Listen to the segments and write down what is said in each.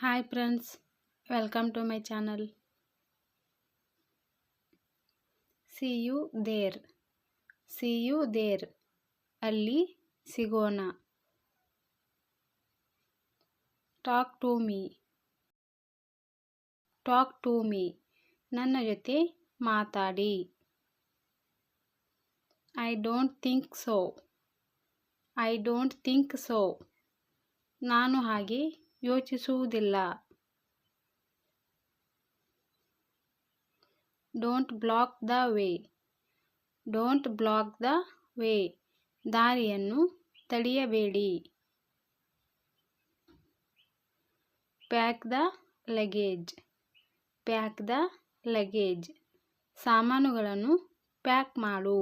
Hi friends welcome to my channel see you there see you there ಅಲ್ಲಿ ಸಿಗೋಣ. Talk to me talk to me ನನ್ನ ಜೊತೆ ಮಾತಾಡಿ. I don't think so I don't think so ನಾನು ಹಾಗೆ ಯೋಚಿಸುವುದಿಲ್ಲ. Don't block the way don't block the way ದಾರಿಯನ್ನು ತಡೆಯಬೇಡಿ. Pack the luggage pack the luggage ಸಾಮಾನುಗಳನ್ನು ಪ್ಯಾಕ್ ಮಾಡು.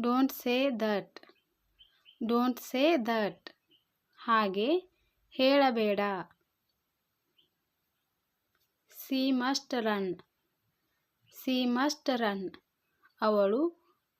Don't say that don't say that ಹಾಗೆ ಹೇಳಬೇಡ. She must run she must run ಅವಳು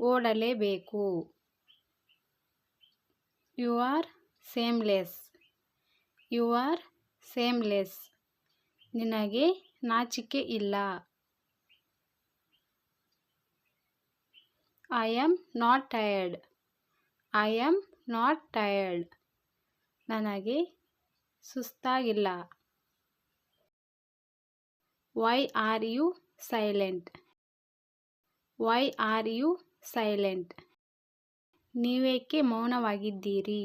ಓಡಲೇಬೇಕು. You are shameless you are shameless ನಿನಗೆ ನಾಚಿಕೆ ಇಲ್ಲ. I am not tired I am not tired ನನಗೆ ಸುಸ್ತಾಗಿಲ್ಲ. Why are you silent why are you silent ನೀವೇಕೆ ಮೌನವಾಗಿದ್ದೀರಿ?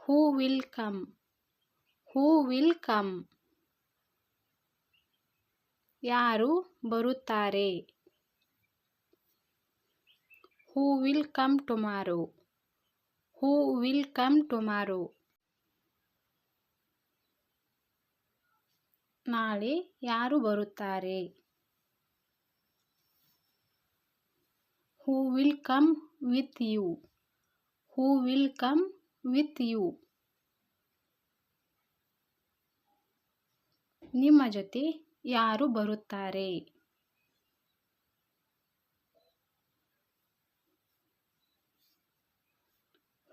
Who will come who will come ಯಾರು ಬರುತ್ತಾರೆ? Who will come tomorrow who will come tomorrow ನಾಳೆ ಯಾರು ಬರುತ್ತಾರೆ? Who will come with you who will come with you ನಿಮ್ಮ ಜೊತೆ ಯಾರು ಬರುತ್ತಾರೆ?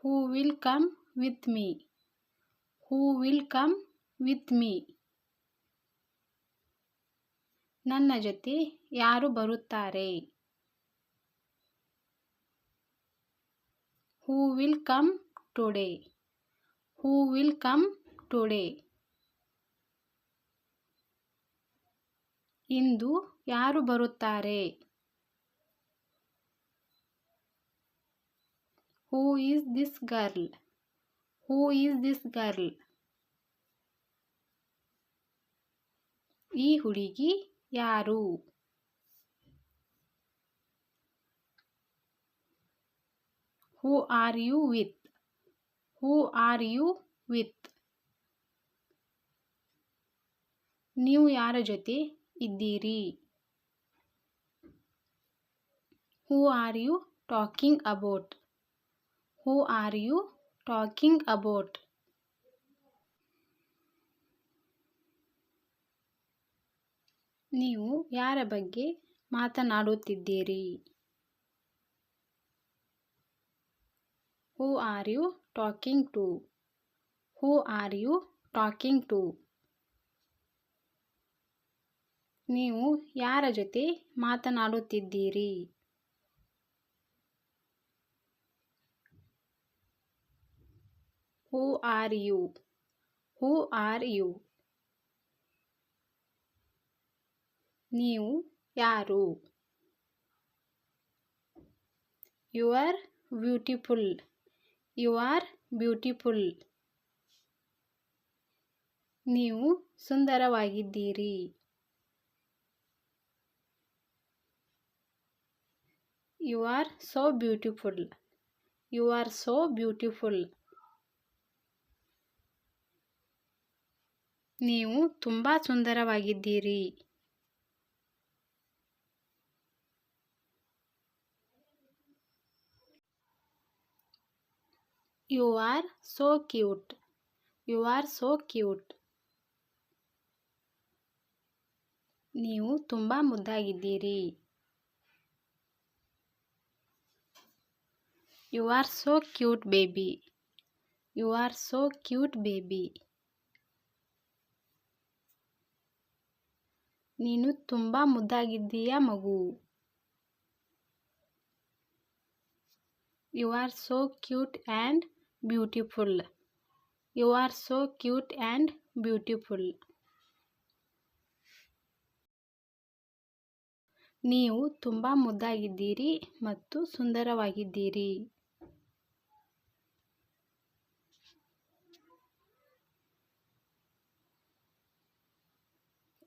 Who will come with me who will come with me ನನ್ನ ಜೊತೆ ಯಾರು ಬರುತ್ತಾರೆ? Who will come today who will come today ಇಂದು ಯಾರು ಬರುತ್ತಾರೆ? Who is this girl who is this girl ಈ ಹುಡುಗಿ ಯಾರು? Who are you with who are you with ನೀವು ಯಾರ ಜೊತೆ ಇದ್ದೀರಿ? Who are you talking about who are you talking about ನೀವು ಯಾರ ಬಗ್ಗೆ ಮಾತನಾಡುತ್ತಿದ್ದೀರಿ? Who are you talking to who are you talking to ನೀವು ಯಾರ ಜೊತೆ ಮಾತನಾಡುತ್ತಿದ್ದೀರಿ? Who are you who are you ನೀವು ಯಾರು? You are beautiful you are beautiful ನೀವು ಸುಂದರವಾಗಿದ್ದೀರಿ. You are so beautiful you are so beautiful ನೀವು ತುಂಬ ಸುಂದರವಾಗಿದ್ದೀರಿ. You are so cute you are so cute ನೀವು ತುಂಬ ಮುದ್ದಾಗಿದ್ದೀರಿ. You are so cute baby you are so cute baby ನೀನು ತುಂಬ ಮುದ್ದಾಗಿದ್ದೀಯ, ಮಗು? You are so cute and beautiful you are so cute and beautiful ನೀವು ತುಂಬ ಮುದ್ದಾಗಿದ್ದೀರಿ ಮತ್ತು ಸುಂದರವಾಗಿದ್ದೀರಿ.